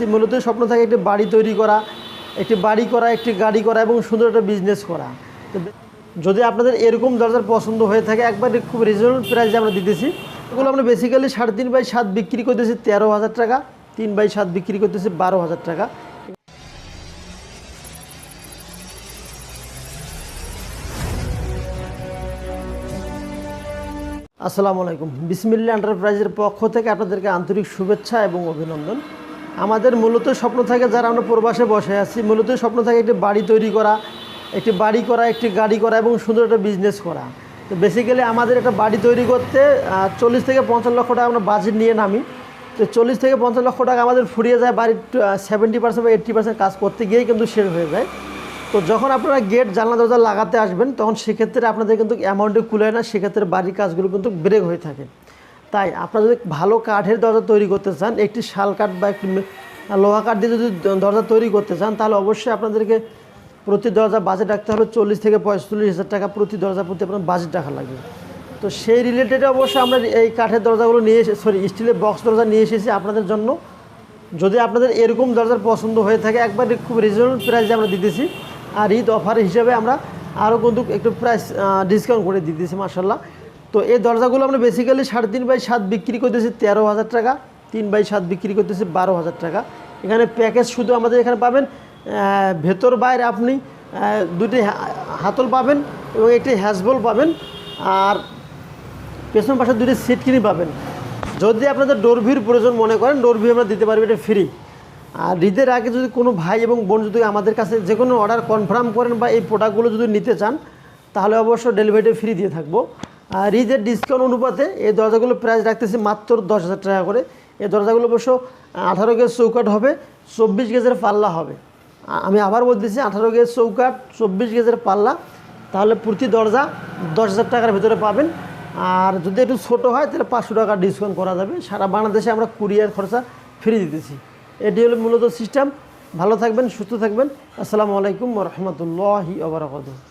আসছি মূলত স্বপ্ন থাকে একটি বাড়ি তৈরি করা, একটি বাড়ি করা, একটি গাড়ি করা এবং সুন্দর একটা বিজনেস করা। যদি আপনাদের এরকম দরজার পছন্দ হয়ে থাকে, একবার খুব রিজনেবল প্রাইসে আমরা দিতেছি। এগুলো আমরা বেসিক্যালি সাড়ে তিন বাই সাত বিক্রি করতেছি তেরো হাজার টাকা, তিন বাই সাত বিক্রি করতেছি বারো হাজার টাকা। আসসালামু আলাইকুম। বিসমিল্লা এন্টারপ্রাইজের পক্ষ থেকে আপনাদেরকে আন্তরিক শুভেচ্ছা এবং অভিনন্দন। আমাদের মূলত স্বপ্ন থাকে যারা আমরা প্রবাসে বসে আছি, মূলত স্বপ্ন থাকে একটি বাড়ি তৈরি করা, একটি বাড়ি করা, একটি গাড়ি করা এবং সুন্দর একটা বিজনেস করা। তো বেসিক্যালি আমাদের একটা বাড়ি তৈরি করতে চল্লিশ থেকে পঞ্চাশ লক্ষ টাকা আমরা বাজেট নিয়ে নামি। তো চল্লিশ থেকে পঞ্চাশ লক্ষ টাকা আমাদের ফুরিয়ে যায় বাড়ির সেভেন্টি পার্সেন্ট বা এইট্টি পার্সেন্ট কাজ করতে গিয়েই কিন্তু শেষ হয়ে যায়। তো যখন আপনারা গেট জানলা, দরজা লাগাতে আসবেন, তখন সেক্ষেত্রে আপনাদের কিন্তু অ্যামাউন্টে কুলায় না, সেক্ষেত্রে বাড়ির কাজগুলো কিন্তু ব্রেক হয়ে থাকে। তাই আপনারা যদি ভালো কাঠের দরজা তৈরি করতে চান, একটি শাল কাঠ বা একটি লোহা কাঠ দিয়ে যদি দরজা তৈরি করতে চান, তাহলে অবশ্যই আপনাদেরকে প্রতি দরজা বাজেট রাখতে হবে চল্লিশ থেকে পঁয়তাল্লিশ হাজার টাকা প্রতি দরজা প্রতি আপনার বাজেট রাখা লাগবে। তো সেই রিলেটেড অবশ্যই আমরা এই কাঠের দরজাগুলো নিয়ে এসে সরি স্টিলের বক্স দরজা নিয়ে এসেছি আপনাদের জন্য। যদি আপনাদের এরকম দরজার পছন্দ হয়ে থাকে, একবার খুব রিজনেবল প্রাইসে আমরা দিতেছি আর ঈদ অফার হিসেবে আমরা আরও কিন্তু একটু প্রাইস ডিসকাউন্ট করে দিতেছি মার্শাল্লাহ তো এই দরজাগুলো আমরা বেসিক্যালি সাড়ে তিন বাই সাত বিক্রি করতেছি তেরো হাজার টাকা, তিন বাই সাত বিক্রি করতেছি বারো হাজার টাকা। এখানে প্যাকেজ শুধু আমাদের এখানে পাবেন ভেতর বাইরে আপনি দুটি হাতল পাবেন এবং একটি হ্যাসবল পাবেন আর পেছন পাশে দুটি সিট কিনে পাবেন। যদি আপনাদের ডোরভির প্রয়োজন মনে করেন ডোরভি আমরা দিতে পারব, এটা ফ্রি আর ঈদের আগে যদি কোনো ভাই এবং বোন যদি আমাদের কাছে যে কোনো অর্ডার কনফার্ম করেন বা এই প্রোডাক্টগুলো যদি নিতে চান, তাহলে অবশ্য ডেলিভারিটা ফ্রি দিয়ে থাকব। আর ঈদের ডিসকাউন্ট অনুপাতে এই দরজাগুলো প্রাইস রাখতেছি মাত্র দশ হাজার টাকা করে। এই দরজাগুলো অবশ্য আঠারো গেজ চৌকাট হবে, চব্বিশ গেজের পাল্লা হবে। আমি আবার বলতেছি আঠারো গেজ চৌকাট চব্বিশ গেজের পাল্লা, তাহলে প্রতি দরজা দশ হাজার টাকার ভেতরে পাবেন। আর যদি একটু ছোটো হয়, তাহলে পাঁচশো টাকা ডিসকাউন্ট করা যাবে। সারা বাংলাদেশে আমরা কুরিয়ার খরচা ফ্রি দিতেছি। এটি হলো মূলত সিস্টেম ভালো থাকবেন, সুস্থ থাকবেন। আসসালামু আলাইকুম রহমতুল্লাহি আবরাকাতুহ